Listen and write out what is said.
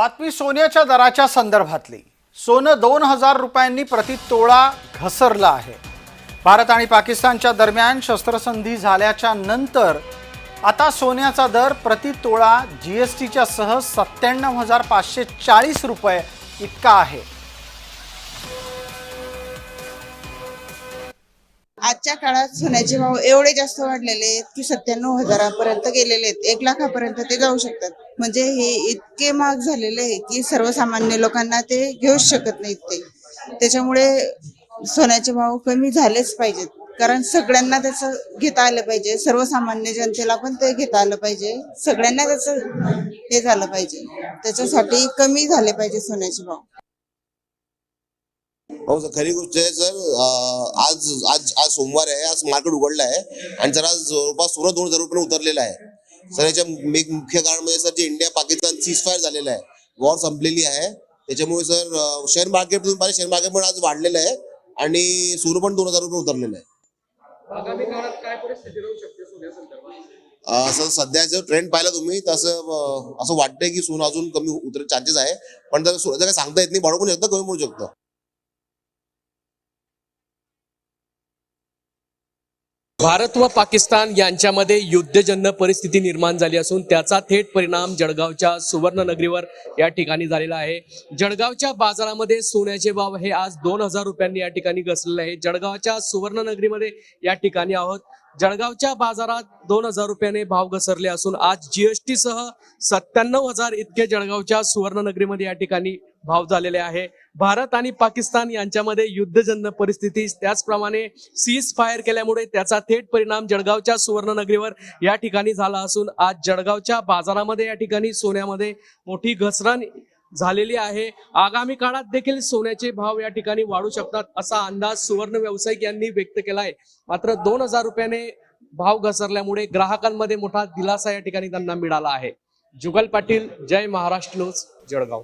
बातमी सोन्याच्या दराच्या संदर्भातली. सोनं दोन हजार रुपयांनी प्रति तोळा आहे. भारत आणि पाकिस्तानच्या दरम्यान शस्त्रसंधी झाल्याच्यानंतर आता सोन्याचा दर प्रति तोळा जी एस टीच्या सह सत्त्याण्णव हजार पाचशे चाळीस रुपये इतका आहे. आजच्या काळात सोन्याचे भाव एवढे जास्त वाढलेले आहेत की सत्त्याण्णव हजारापर्यंत गेलेले आहेत. एक लाखापर्यंत ते जाऊ शकतात. म्हणजे हे इतके महाग झालेले आहे की सर्वसामान्य लोकांना ते घेऊच शकत नाहीत ते. त्याच्यामुळे सोन्याचे भाव कमी झालेच पाहिजेत. कारण सगळ्यांना त्याचं घेता आलं पाहिजे. सर्वसामान्य जनतेला पण ते घेता आलं पाहिजे. सगळ्यांना त्याचं हे झालं पाहिजे. त्याच्यासाठी कमी झाले पाहिजे सोन्याचे भाव. हो सर खरी गोष्ट आहे सर आज आज आज सोमवार आहे आज मार्केट उघडलं आहे आणि जरा जवळपास सोनं दोन हजार रुपये उतरलेलं आहे. सर याच्या मुख्य कारण म्हणजे सर जे इंडिया पाकिस्तान सीज फायर झालेलं आहे. वॉर संपलेली आहे. त्याच्यामुळे sir share market share market पण आज वाढलेलं आहे आणि सोनं पण दोन हजार रुपये उतरलेलं आहे. आगामी काळात काय परिस्थिती राहू शकते सोन्यासंदर्भात अं, सर सध्या जर ट्रेंड पाहिला तुम्ही तसं अं, असं वाटतंय की सोनं अजून कमी उतर चान्सेस आहे. पण जर काय सांगता येत नाही वाढू पण शकतं कमी पडू शकतं. भारत व पाकिस्तान यांच्यामध्ये युद्धजन्य परिस्थिती निर्माण झाली असून त्याचा थेट परिणाम जळगावच्या सुवर्णनगरीवर या ठिकाणी झालेला आहे. जळगावच्या बाजारामध्ये सोन्याचे भाव हे आज दोन हजार रुपयांनी या ठिकाणी घसरले आहे. जळगावच्या सुवर्णनगरीमध्ये या ठिकाणी आहोत. जळगावच्या बाजारात दोन हजार रुपयाने भाव घसरले असून आज जीएसटी सह सत्त्याण्णव हजार इतके जळगावच्या सुवर्णनगरीमध्ये या ठिकाणी भाव झालेले आहे. भारत आणि पाकिस्तान यांच्यामध्ये युद्धजन्य परिस्थिती त्याचप्रमाणे सीज फायर केल्यामुळे त्याचा थेट परिणाम जळगावच्या सुवर्णनगरीवर या ठिकाणी झाला असून आज जळगावच्या बाजारामध्ये या ठिकाणी सोन्यामध्ये मोठी घसरण झालेली आहे. आगामी काळात देखील सोन्याचे भाव या ठिकाणी वाढू शकतात असा अंदाज सुवर्ण व्यावसायिक यांनी व्यक्त केला आहे मात्र दोन हजार रुपयाने भाव घसरल्यामुळे ग्राहकांमध्ये मोठा दिलासा या ठिकाणी त्यांना मिळाला आहे. जुगल पाटील जय महाराष्ट्र न्यूज जळगाव.